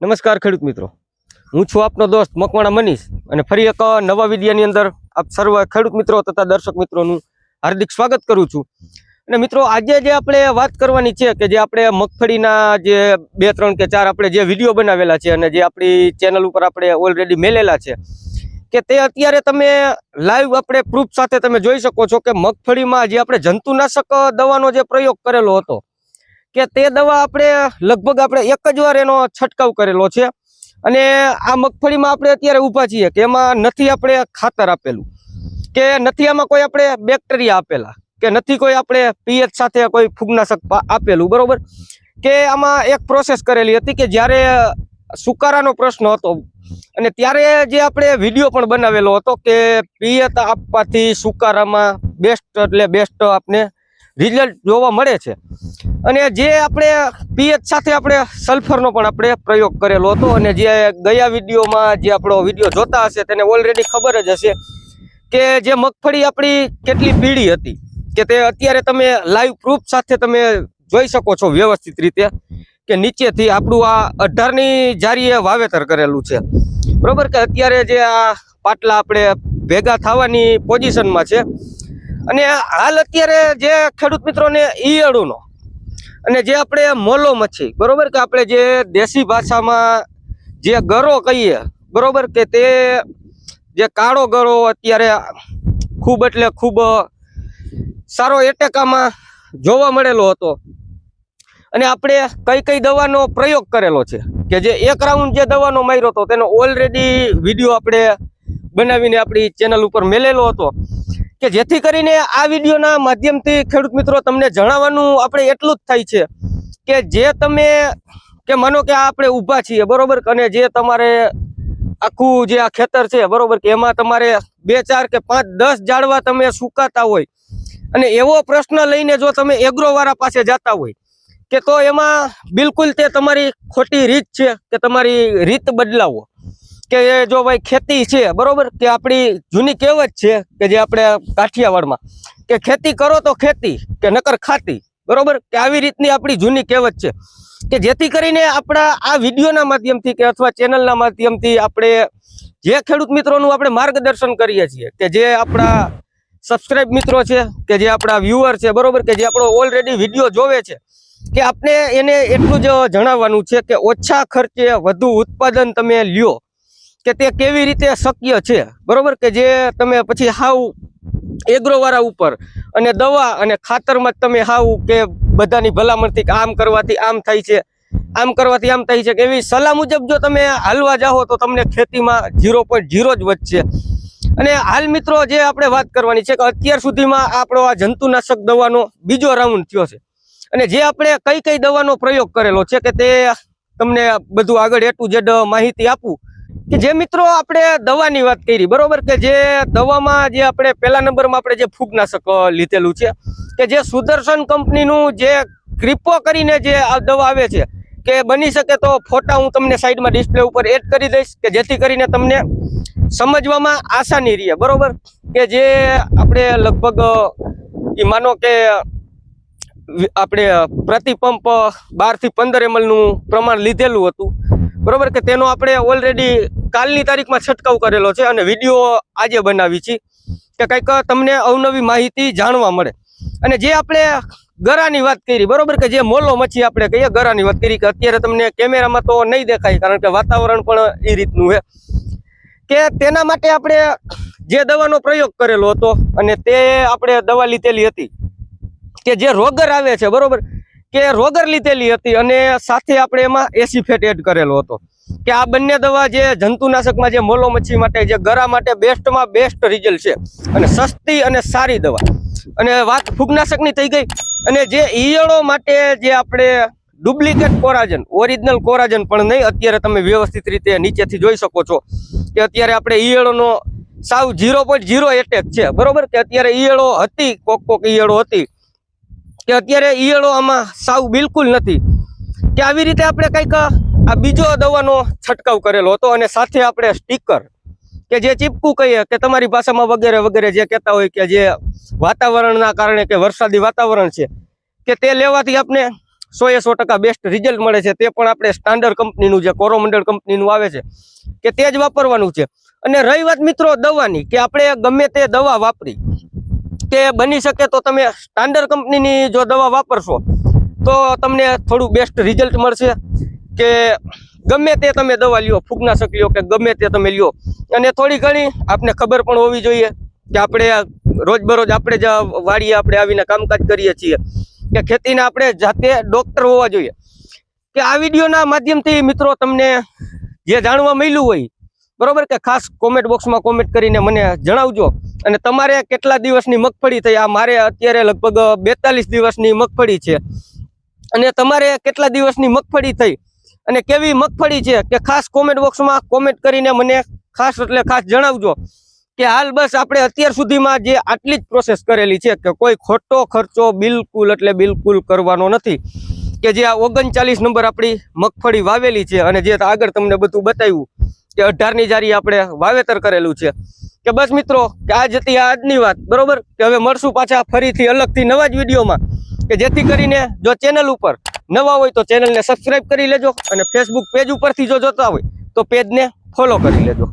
નમસ્કાર ખેડૂત મિત્રો. હું છું આપનો દોસ્ત મકવાણા મનીષ અને ફરી એક નવા વિદ્યાની અંદર આપ સર્વ ખેડૂત મિત્રો તથા દર્શક મિત્રોનું હાર્દિક સ્વાગત કરું છું. અને મિત્રો, આજે જે આપણે વાત કરવાની છે કે જે આપણે મગફળીના જે બે, ત્રણ કે ચાર આપણે જે વીડિયો બનાવેલા છે અને જે આપણી ચેનલ ઉપર આપણે ઓલરેડી મેલેલા છે કે તે અત્યારે તમે લાઈવ આપણે પ્રૂફ સાથે તમે જોઈ શકો છો કે મગફળીમાં જે આપણે જંતુનાશક દવાનો જે પ્રયોગ કરેલો હતો કે તે દવા આપણે લગભગ આપણે એક જ વાર એનો છંટકાવ કરેલો છે. અને આ મગફળીમાં આપણે અત્યારે ઊભા છીએ કે એમાં નથી આપણે ખાતર આપેલું. કે નથી આમાં કોઈ આપણે બેક્ટેરિયા આપેલા. કે નથી કોઈ આપણે પીએચ સાથે કોઈ ફૂગનાશક આપેલું, બરોબર? કે આમાં એક પ્રોસેસ કરેલી હતી કે જ્યારે સુકારાનો પ્રશ્ન હતો અને ત્યારે જે આપણે વીડિયો પણ બનાવેલો હતો કે પિયત આપવાથી સુકારામાં બેસ્ટ એટલે બેસ્ટ આપને રિઝલ્ટ જોવા મળે છે. અને જે આપણે પીએચ સાથે આપણે સલ્ફરનો પણ આપણે પ્રયોગ કરેલો હતો અને જે ગયા વિડીયોમાં જે આપણો વીડિયો જોતા હશે તેને ઓલરેડી ખબર જ હશે કે જે મગફળી આપણી કેટલી પીળી હતી કે તે અત્યારે તમે લાઈવ પ્રૂફ સાથે તમે જોઈ શકો છો વ્યવસ્થિત રીતે કે નીચેથી આપણું આ અઢારની જારીએ વાવેતર કરેલું છે. બરોબર કે અત્યારે જે આ પાટલા આપણે ભેગા થવાની પોઝિશનમાં છે અને હાલ અત્યારે જે ખેડૂત મિત્રોને ઈયળુનો અને જે આપણે મોલો મચ્છી, બરોબર કે આપણે જે દેશી ભાષામાં જે ગરો કહીએ, બરોબર કે તે જે કાળો ગરો અત્યારે ખૂબ એટલે ખૂબ સારો એટેકામાં જોવા મળેલો હતો. અને આપણે કઈ કઈ દવાનો પ્રયોગ કરેલો છે કે જે એક રાઉન્ડ જે દવાનો માર્યો હતો, તેનો ઓલરેડી વીડિયો આપણે બનાવીને આપણી ચેનલ ઉપર મેલેલો હતો. કે જેથી કરીને આ વિડીયોના માધ્યમથી ખેડૂત મિત્રો તમને જણાવવાનું આપણે એટલું જ થાય છે કે જે તમે કે માનો કે આપણે ઊભા છીએ, બરોબર? અને જે તમારે આખું જે આ ખેતર છે, બરોબર? કે એમાં તમારે બે, ચાર કે પાંચ, દસ ઝાડવા તમે સુકાતા હોય અને એવો પ્રશ્ન લઈને જો તમે એગ્રો વાળા પાસે જતા હોય કે તો એમાં બિલકુલ તે તમારી ખોટી રીત છે કે તમારી રીત બદલાવો. કે જો ભાઈ ખેતી છે, બરોબર? કે આપણી જૂની કહેવત છે કે જે આપણે કાઠિયાવાડમાં કે ખેતી કરો તો ખેતી, કે નકર ખાતી, બરોબર? કે આવી રીતની આપણી જૂની કહેવત છે. કે જેથી કરીને આપણા આ વિડીયોના માધ્યમથી કે અથવા ચેનલના માધ્યમથી આપણે જે ખેડૂત મિત્રોનું આપણે માર્ગદર્શન કરીએ છીએ, કે જે આપણા સબસ્ક્રાઈબ મિત્રો છે, કે જે આપણા વ્યુઅર છે, બરોબર? કે જે આપણો ઓલરેડી વીડિયો જોવે છે, કે આપણે એને એટલું જ જણાવવાનું છે કે ઓછા ખર્ચે વધુ ઉત્પાદન તમે લ્યો. કે તે કેવી રીતે શક્ય છે? બરોબર? કે જે તમે પછી હાવ એગ્રોવાળા ઉપર અને દવા અને ખાતરમાં તમે હાવ કે બધાની ભલામણથી આમ કરવાથી આમ થાય છે, આમ કરવાથી આમ થાય છે, કે એવી સલાહ મુજબ જો તમે હાલવા જાઓ તો તમને ખેતીમાં ઝીરો પોઈન્ટ ઝીરો જ વધશે. અને હાલ મિત્રો જે આપણે વાત કરવાની છે કે અત્યાર સુધીમાં આપણો આ જંતુનાશક દવાનો બીજો રાઉન્ડ થયો છે. અને જે આપણે કઈ કઈ દવાનો પ્રયોગ કરેલો છે કે તે તમને બધું આગળ એ ટુ ઝેડ માહિતી આપું. કે જે મિત્રો આપણે દવાની વાત કરી, બરોબર? કે જે દવામાં જે આપણે પહેલા નંબરમાં આપણે જે ફૂગનાશક લીધેલું છે, કે જે સુદર્શન કંપનીનું જે ક્રિપો કરીને જે આ દવા આવે છે, કે બની શકે તો ફોટા હું તમને સાઈડમાં ડિસ્પ્લે ઉપર એડ કરી દઈશ, કે જેથી કરીને તમને સમજવામાં આસાની રહે, બરોબર? કે જે આપણે લગભગ એ માનો કે આપણે પ્રતિ પંપ બાર પંદર એમએલનું પ્રમાણ લીધેલું હતું, બરોબર? કે તેનો આપણે ઓલરેડી કાલની તારીખમાં છંટકાવ કરેલો છે અને વીડિયો આજે બનાવી છે કે કંઈક તમને અવનવી માહિતી જાણવા મળે. અને જે આપણે ગરાની વાત કરી, બરોબર કે જે મોલો મચ્છી આપણે કહીએ, ગરાની વાત કરી કે અત્યારે તમને કેમેરામાં તો નહીં દેખાય, કારણ કે વાતાવરણ પણ એ રીતનું છે. કે તેના માટે આપણે જે દવાનો પ્રયોગ કરેલો હતો અને તે આપણે દવા લીધેલી હતી, કે જે રોગર આવે છે, બરોબર? કે રોગર લીધેલી હતી અને સાથે આપણે એમાં એસી ફેટ એડ કરેલો હતો. કે આ બંને દવા જે જંતુનાશકમાં જે મોલો મચ્છી માટે જે ગરા માટે બેસ્ટમાં બેસ્ટ રિઝલ્ટ છે. અને સસ્તી અને સારી દવા. અને વાત ફૂગનાશકની થઈ ગઈ. અને જે ઈયળો માટે જે આપણે ડુપ્લિકેટ કોરાજન, ઓરિજિનલ કોરાજન પણ નહીં, અત્યારે તમે વ્યવસ્થિત રીતે નીચેથી જોઈ શકો છો કે અત્યારે આપણે ઈયળોનો સાવ ઝીરો પોઈન્ટ ઝીરો એટેક છે. બરોબર? કે અત્યારે ઈયળો હતી, કોક કોક ઈયળો હતી. કે અત્યારે ઈયળો આમાં સાવ બિલકુલ નથી. કે આવી રીતે આપણે કંઈક આ બીજો દવાનો છંટકાવ કરેલો હતો અને સાથે આપણે સ્ટીકર કે જે ચીપકું કહીએ કે તમારી ભાષામાં વગેરે વગેરે જે કહેતા હોય કે જે વાતાવરણના કારણે કે વરસાદી વાતાવરણ છે, કે તે લેવાથી આપણે સો એ સો ટકા બેસ્ટ રિઝલ્ટ મળે છે. તે પણ આપણે સ્ટાન્ડર્ડ કંપનીનું જે કોરોમંડળ કંપનીનું આવે છે, કે તે જ વાપરવાનું છે. અને રહી વાત મિત્રો દવાની, કે આપણે ગમે તે દવા વાપરી, કે બની શકે તો તમે સ્ટાન્ડર્ડ કંપનીની જો દવા વાપરશો, તો તમને થોડું બેસ્ટ રિઝલ્ટ મળશે. કે ગમે તે તમે દવા લ્યો, ફૂગનાશક લ્યો કે ગમે તે તમે લ્યો. અને થોડી ઘણી આપને ખબર પણ હોવી જોઈએ કે આપણે રોજબરોજ આપણે જ વાડીએ આપણે આવીને કામકાજ કરીએ છીએ. કે ખેતીના આપણે જાતે ડોક્ટર હોવા જોઈએ. કે આ વિડીયોના માધ્યમથી મિત્રો તમને જે જાણવા મળ્યું હોય, બરોબર કે ખાસ કોમેન્ટ બોક્સમાં કોમેન્ટ કરીને મને જણાવજો. અને તમારે કેટલા દિવસની મગફળી થઈ? આ મારે અત્યારે લગભગ બેતાલીસ દિવસની મગફળી છે. અને તમારે કેટલા દિવસની મગફળી થઈ? અને કેવી મગફળી છે કે ખાસ કોમેન્ટ બોક્સમાં કોમેન્ટ કરીને મને ખાસ એટલે ખાસ જણાવજો કે હાલ બસ આપણે અત્યાર સુધીમાં જે આટલી જ પ્રોસેસ કરેલી છે કે કોઈ ખોટો ખર્ચો બિલકુલ એટલે બિલકુલ કરવાનો નથી કે જે આ ઓગણચાલીસ નંબર આપણી મગફળી વાવેલી છે અને જે આગળ તમને બધું બતાવ્યું કે અઢારની જારી આપણે વાવેતર કરેલું છે કે બસ મિત્રો, કે આજ હતી આજની વાત, બરોબર? કે હવે મળશું પાછા ફરીથી અલગથી નવા જ વિડીયોમાં. કે જેથી કરીને જો ચેનલ ઉપર નવા હોય તો ચેનલને સબસ્ક્રાઈબ કરી લેજો અને ફેસબુક પેજ ઉપરથી જો જોતા હોય તો પેજને ફોલો કરી લેજો.